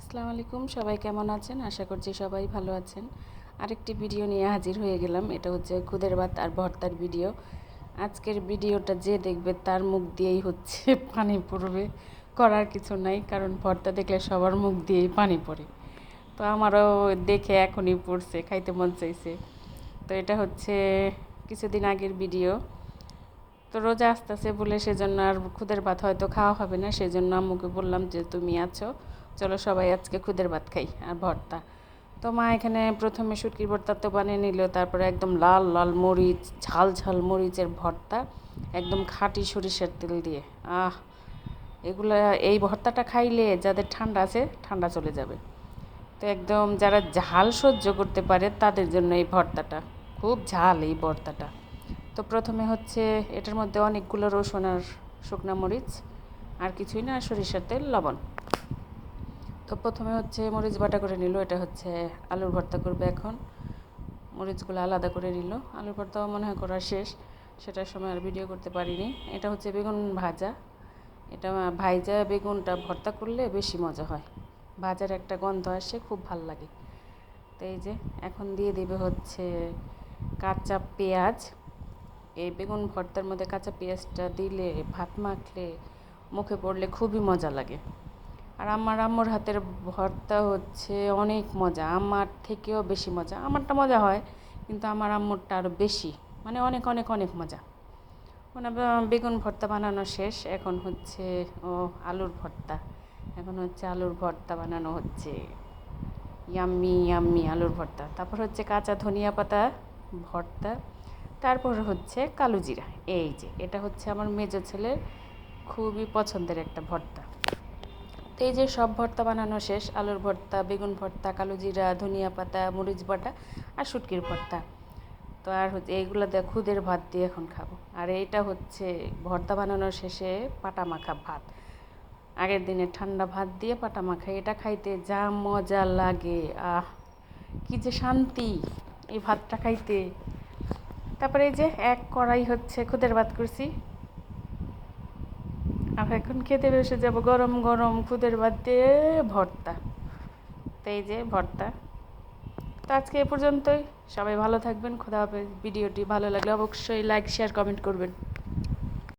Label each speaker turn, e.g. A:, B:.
A: আসসালামু আলাইকুম, সবাই কেমন আছেন? আশা করছি সবাই ভালো আছেন। আরেকটি ভিডিও নিয়ে হাজির হয়ে গেলাম, এটা হচ্ছে খুদের ভাত আর ভর্তার ভিডিও। আজকের ভিডিওটা যে দেখবে তার মুখ দিয়েই হচ্ছে পানি পড়বে, করার কিছু নাই, কারণ ভর্তা দেখলে সবার মুখ দিয়েই পানি পড়ে। তো আমারও দেখে এখনই পড়ছে, খাইতে মন চাইছে। তো এটা হচ্ছে কিছুদিন আগের ভিডিও। তো রোজা আসতেছে বলে সেজন্য আর খুদের ভাত হয়তো খাওয়া হবে না, সেজন্য আম্মুকে বললাম যে, তুমি আছো। চলো সবাই আজকে খুদের ভাত খাই আর ভর্তা। তো মা এখানে প্রথমে শুটকির ভর্তা তো বানিয়ে নিল, তারপরে একদম লাল লাল মরিচ, ঝাল ঝাল মরিচের ভর্তা, একদম খাঁটি সরিষার তেল দিয়ে। আহ, এগুলো, এই ভর্তাটা খাইলে যাদের ঠান্ডা আছে, ঠান্ডা চলে যাবে। তো একদম যারা ঝাল সহ্য করতে পারে, তাদের জন্য এই ভর্তাটা, খুব ঝাল এই ভর্তাটা। তো প্রথমে হচ্ছে এটার মধ্যে অনেকগুলো রসুন আর শুকনা মরিচ, আর কিছুই না, সরিষার তেল, লবণ। তো প্রথমে হচ্ছে মরিচ বাটা করে নিল, এটা হচ্ছে আলুর ভর্তা করবে এখন। মরিচগুলো আলাদা করে নিল। আলুর ভর্তাও মনে হয় করা শেষ, সেটার সময় আর ভিডিও করতে পারিনি। এটা হচ্ছে বেগুন ভাজা। এটা ভাইজা বেগুনটা ভর্তা করলে বেশি মজা হয়। ভাজার একটা গন্ধ আসে, খুব ভালো লাগে। তো এই যে, এখন দিয়ে দেবে হচ্ছে কাঁচা পেঁয়াজ। এই বেগুন ভর্তার মধ্যে কাঁচা পেঁয়াজটা দিলে, ভাত মাখলে, মুখে পড়লে খুবই মজা লাগে। আর আমার আম্মুর হাতের ভর্তা হচ্ছে অনেক মজা। আমার থেকেও বেশি মজা। আমারটা মজা হয়, কিন্তু আমার আম্মুরটা আরও বেশি। মানে অনেক অনেক অনেক মজা। মানে বেগুন ভর্তা বানানো শেষ। এখন হচ্ছে ও আলুর ভর্তা। এখন হচ্ছে আলুর ভর্তা বানানো হচ্ছে। ইয়াম্মি ইয়াম্মি আলুর ভর্তা। তারপর হচ্ছে কাঁচা ধনিয়া পাতা ভর্তা। তারপর হচ্ছে কালো জিরা। এই যে, এটা হচ্ছে আমার মেজো ছেলের খুবই পছন্দের একটা ভর্তা। তো এই যে সব ভর্তা বানানো শেষ, আলুর ভর্তা, বেগুন ভর্তা, কালো জিরা, ধনিয়া পাতা, মরিচ বাটা আর শুটকির ভর্তা। তো আর হচ্ছে এইগুলো দিয়ে খুদের ভাত দিয়ে এখন খাব। আর এইটা হচ্ছে ভর্তা বানানোর শেষে পাটা মাখা ভাত। আগের দিনে ঠান্ডা ভাত দিয়ে পাটা মাখা, এটা খাইতে যা মজা লাগে। আহ, কি যে শান্তি এই ভাতটা খাইতে। তারপরে এই যে এক কড়াই হচ্ছে খুদের ভাত করছি। আর এখন খেতে বসে যাব, গরম গরম খুদের ভাত দিয়ে ভর্তা। তো এই যে ভর্তা। তো আজকে এ পর্যন্তই। সবাই ভালো থাকবেন, খোদা হাফেজ। ভিডিওটি ভালো লাগলে অবশ্যই লাইক শেয়ার কমেন্ট করবেন।